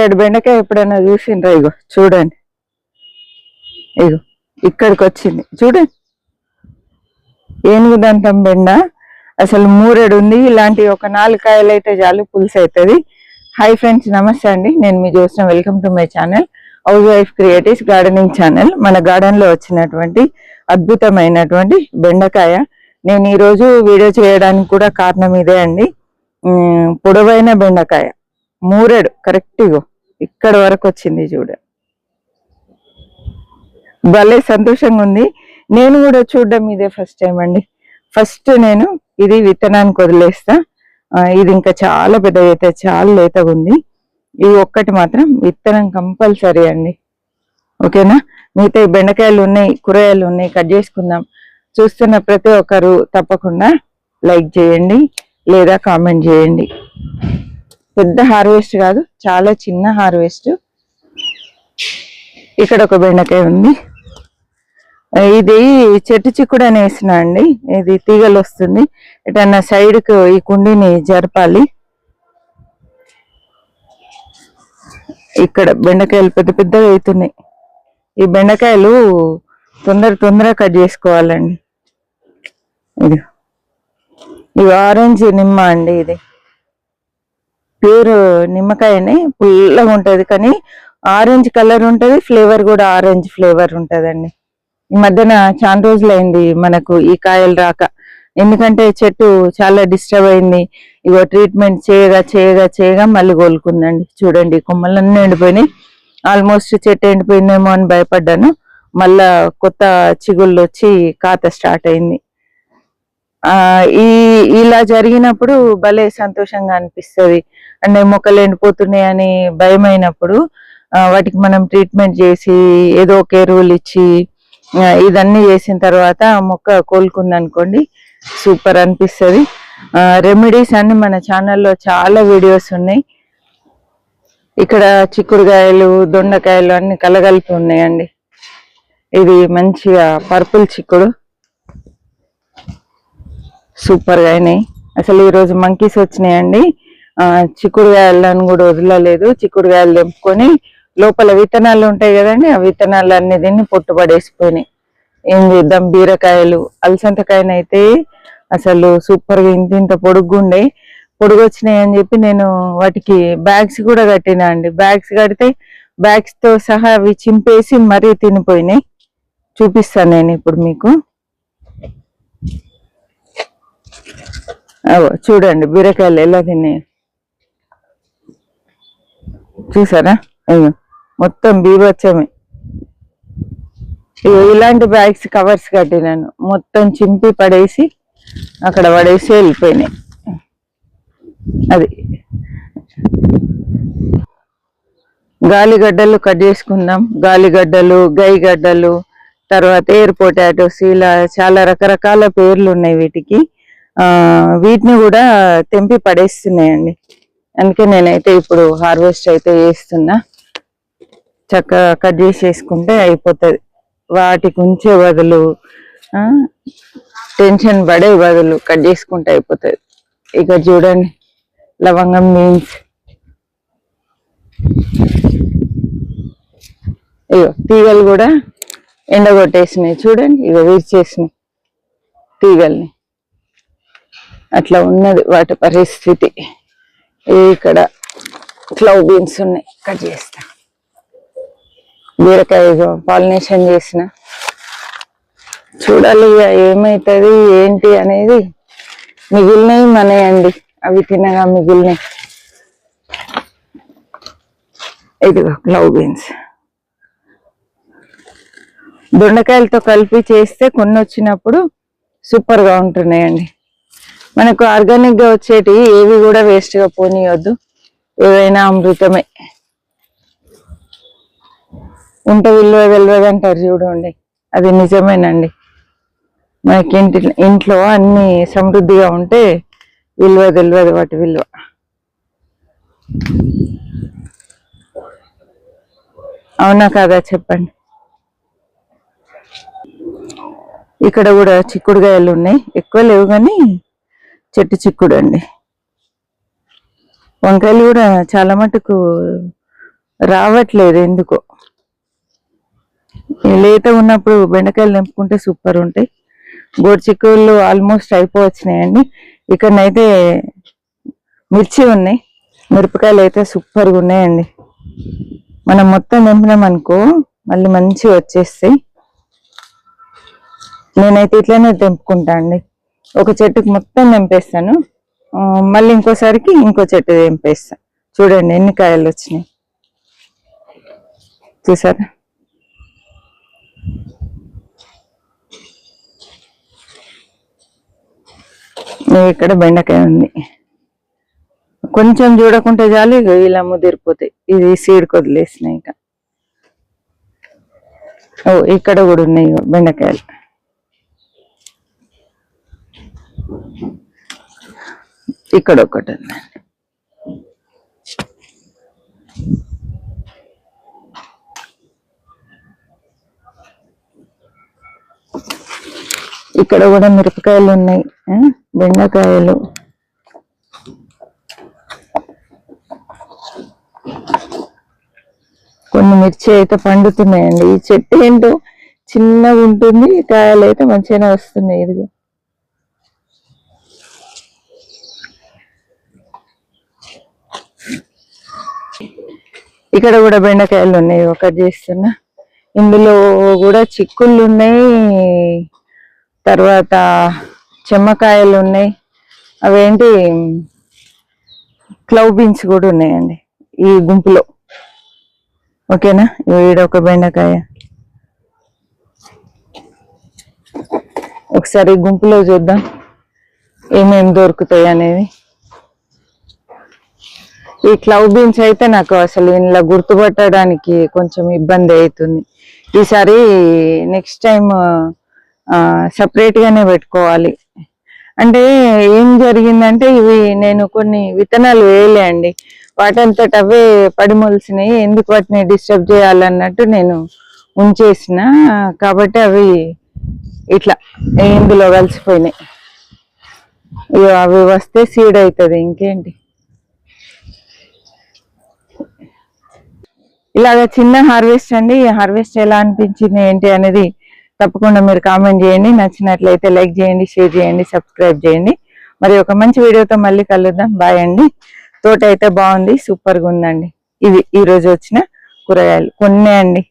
మూరేడు బెండకాయ ఎప్పుడైనా చూసిండ్రా? ఇగో చూడండి. ఇగో ఇక్కడికి వచ్చింది చూడండి ఏనుగు దంతం బెండ. అసలు మూరెడు ఉంది. ఇలాంటి ఒక నాలుగు కాయలు అయితే చాలు పులుసు అవుతుంది హాయ్ ఫ్రెండ్స్ నమస్తే అండి. నేను మీ చూసిన welcome to my channel housewife creatives gardening channel మన గార్డెన్లో వచ్చినటువంటి అద్భుతమైనటువంటి బెండకాయ. నేను ఈరోజు వీడియో చేయడానికి కూడా కారణం ఇదే అండి. పొడవైన బెండకాయ. మూరెడు కరెక్ట్ ఇగో. ఇక్కడ వరకు వచ్చింది చూడ. భలే సంతోషంగా ఉంది. నేను కూడా చూడడం ఇదే ఫస్ట్ టైం అండి. ఫస్ట్ నేను ఇది విత్తనానికి వదిలేస్తా. ఇది ఇంకా చాలా పెద్దగా అయితే చాలా లేతగా ఉంది. ఇది ఒక్కటి మాత్రం విత్తనం కంపల్సరీ అండి. ఓకేనా? మిగతా ఈ బెండకాయలు ఉన్నాయి కూరగాయలు ఉన్నాయి కట్ చేసుకుందాం. చూస్తున్న ప్రతి ఒక్కరు తప్పకుండా లైక్ చేయండి లేదా కామెంట్ చేయండి. పెద్ద హార్వెస్ట్ కాదు చాలా చిన్న హార్వెస్ట్. ఇక్కడ ఒక బెండకాయ ఉంది. ఇది చెట్టు చిక్కుడు అని వేసిన అండి. ఇది తీగలు వస్తుంది. ఎటన్నా సైడ్కు ఈ కుండీని జరపాలి. ఇక్కడ బెండకాయలు పెద్ద పెద్దగా అవుతున్నాయి. ఈ బెండకాయలు తొందర తొందరగా కట్ చేసుకోవాలండి. ఇది ఇది ఆరెంజ్ నిమ్మ అండి ఇది. ప్యూర్ నిమ్మకాయనే పుల్లగా ఉంటుంది కానీ ఆరెంజ్ కలర్ ఉంటుంది ఫ్లేవర్ కూడా ఆరెంజ్ ఫ్లేవర్ ఉంటుందండి. ఈ మధ్యన చాలా రోజులైంది మనకు ఈ కాయలు రాక. ఎందుకంటే చెట్టు చాలా డిస్టర్బ్ అయింది. ఇగో ట్రీట్మెంట్ చేయగా చేయగా చేయగా మళ్ళీ కోలుకుందండి. చూడండి కొమ్మలన్నీ ఎండిపోయినాయి. ఆల్మోస్ట్ చెట్టు ఎండిపోయిందేమో అని భయపడ్డాను. మళ్ళా కొత్త చిగుళ్ళు వచ్చి కాత స్టార్ట్ అయింది. ఆ ఈ ఇలా జరిగినప్పుడు భలే సంతోషంగా అనిపిస్తుంది. అంటే మొక్కలు ఎండిపోతున్నాయి అని భయం అయినప్పుడు వాటికి మనం ట్రీట్మెంట్ చేసి ఏదో ఒక ఎరువులు ఇచ్చి ఇదన్నీ చేసిన తర్వాత ఆ మొక్క కోలుకుంది అనుకోండి సూపర్ అనిపిస్తుంది రెమెడీస్ అన్ని మన ఛానల్లో చాలా వీడియోస్ ఉన్నాయి. ఇక్కడ చిక్కుడుకాయలు దొండకాయలు అన్ని కలగలిపి ఉన్నాయండి. ఇది మంచిగా పర్పుల్ చిక్కుడు. సూపర్గా అయినాయి. అసలు ఈరోజు మంకీస్ వచ్చినాయండి. ఆ చిక్కుడుకాయలను కూడా వదలలేదు. చిక్కుడుగాయలు తెంపుకొని లోపల విత్తనాలు ఉంటాయి కదండి ఆ విత్తనాలు అన్ని దీన్ని పొట్టు పడేసిపోయినాయి. ఏం చేద్దాం? బీరకాయలు అలసంతకాయనైతే అసలు సూపర్గా ఇంత ఇంత పొడుగ్గుండే పొడుగు వచ్చినాయి అని చెప్పి నేను వాటికి బ్యాగ్స్ కూడా కట్టినా అండి. బ్యాగ్స్ కడితే బ్యాగ్స్తో సహా అవి చింపేసి మరీ తినిపోయినాయి. చూపిస్తాను నేను ఇప్పుడు మీకు. చూడండి బీరకాయలు ఎలా తిన్నాయి. చూసారా? అయ్యో మొత్తం బీభత్సమే. ఇలాంటి బ్యాగ్స్ కవర్స్ కట్టినాను. మొత్తం చింపి పడేసి అక్కడ పడేసి వెళ్ళిపోయినాయి అది. గాలిగడ్డలు కట్ చేసుకుందాం. గాలిగడ్డలు గైగడ్డలు తర్వాత ఎయిర్ పొటాటోస్ ఇలా చాలా రకరకాల పేర్లు ఉన్నాయి వీటికి. వీటిని కూడా తెంపి పడేస్తున్నాయండి. అందుకే నేనైతే ఇప్పుడు హార్వెస్ట్ అయితే వేస్తున్నా చక్కగా కట్ చేసేసుకుంటే అయిపోతుంది. వాటికి ఉంచే బదులు టెన్షన్ పడే బదులు కట్ చేసుకుంటే అయిపోతుంది. ఇక చూడండి లవంగం మీన్స్. ఇగో తీగలు కూడా ఎండగొట్టేసినాయి. చూడండి ఇగో విరిచేసినాయి తీగల్ని. అట్లా ఉన్నది వాటి పరిస్థితి. ఇక్కడ క్లవ్ బీన్స్ ఉన్నాయి. కట్ చేస్తా. బీరకాయ పాలినేషన్ చేసిన. చూడాలి ఇక ఏంటి అనేది. మిగిలినవి మనయండి. అవి తినగా మిగిలినవి. ఇదిగో క్లవ్ బీన్స్ దొండకాయలతో కలిపి చేస్తే కొన్ని వచ్చినప్పుడు సూపర్గా ఉంటున్నాయండి. మనకు ఆర్గానిక్గా వచ్చేటి ఏవి కూడా వేస్ట్గా పోనీయొద్దు. ఏవైనా అమృతమే. ఉంట విలువ తెలియదు అంటారు చూడండి. అది నిజమేనండి. మనకి ఇంటి ఇంట్లో అన్ని సమృద్ధిగా ఉంటే విలువ తెలియదు వాటి విలువ. అవునా కాదా చెప్పండి. ఇక్కడ కూడా చిక్కుడుగాయలు ఉన్నాయి. ఎక్కువ లేవు కానీ చెట్టు చిక్కుడు అండి. వంకాయలు కూడా చాలా మటుకు రావట్లేదు ఎందుకో. లేత ఉన్నప్పుడు బెండకాయలు నింపుకుంటే సూపర్ ఉంటాయి. గోడు చిక్కుళ్ళు ఆల్మోస్ట్ అయిపోవచ్చినాయండి. ఇక్కడనైతే మిర్చి ఉన్నాయి. మిరపకాయలు అయితే సూపర్గా ఉన్నాయండి. మనం మొత్తం నింపినాం అనుకో మళ్ళీ మంచిగా వచ్చేస్తాయి. నేనైతే ఇట్లనే తెంపుకుంటా అండి. ఒక చెట్టుకి మొత్తం నింపేస్తాను మళ్ళీ ఇంకోసారికి ఇంకో చెట్టు తెంపేస్తా చూడండి ఎన్ని కాయలు వచ్చినాయి. చూసారా? ఇక్కడ బెండకాయ ఉంది. కొంచెం చూడకుంటే చాలు ఇక ఇలా ముదిరిపోతాయి. ఇది సీడ్ వదిలేసినాయి ఇక. ఓ ఇక్కడ కూడా ఉన్నాయి బెండకాయలు. ఇక్కడ ఒకటి ఉంది ఇక్కడ కూడా మిరపకాయలు ఉన్నాయి ఆ, బెండకాయలు. కొన్ని మిర్చి అయితే పండుతున్నాయండి. ఈ చెట్టు ఏంటో చిన్నగా ఉంటుంది కాయలు అయితే మంచిగానే వస్తున్నాయి ఇదిగో. ఇక్కడ కూడా బెండకాయలు ఉన్నాయి ఒకటి చేస్తున్నా. ఇందులో కూడా చిక్కుళ్ళు ఉన్నాయి. తర్వాత చెమ్మకాయలు ఉన్నాయి. అవేంటి? క్లౌ బీన్స్ కూడా ఉన్నాయండి ఈ గుంపులో. ఓకేనా? ఈడ ఒక బెండకాయ. ఒకసారి గుంపులో చూద్దాం ఏమేమి దొరుకుతాయి అనేది. ఈ క్లౌ బీన్స్ అయితే నాకు అసలు ఇంట్లో గుర్తుపట్టడానికి కొంచెం ఇబ్బంది అవుతుంది. ఈసారి నెక్స్ట్ టైం సపరేట్గానే పెట్టుకోవాలి. అంటే ఏం జరిగిందంటే ఇవి నేను కొన్ని విత్తనాలు వేయలే అండి. వాటంతట అవే పడిమొలిసినాయి ఎందుకు వాటిని డిస్టర్బ్ చేయాలన్నట్టు నేను ఉంచేసిన. కాబట్టి అవి ఇట్లా ఇందులో కలిసిపోయినాయి. ఇగో అవి వస్తే సీడ్ అవుతుంది. ఇంకేంటి? ఇలాగ చిన్న హార్వెస్ట్ అండి. ఈ హార్వెస్ట్ ఎలా అనిపించింది ఏంటి అనేది తప్పకుండా మీరు కామెంట్ చేయండి. నచ్చినట్లయితే లైక్ చేయండి షేర్ చేయండి సబ్స్క్రైబ్ చేయండి. మరి ఒక మంచి వీడియోతో మళ్ళీ కలుద్దాం. బాయ్ అండి. తోట అయితే బాగుంది సూపర్గా ఉందండి. ఇవి ఈరోజు వచ్చిన కూరగాయలు. కొన్నే అండి.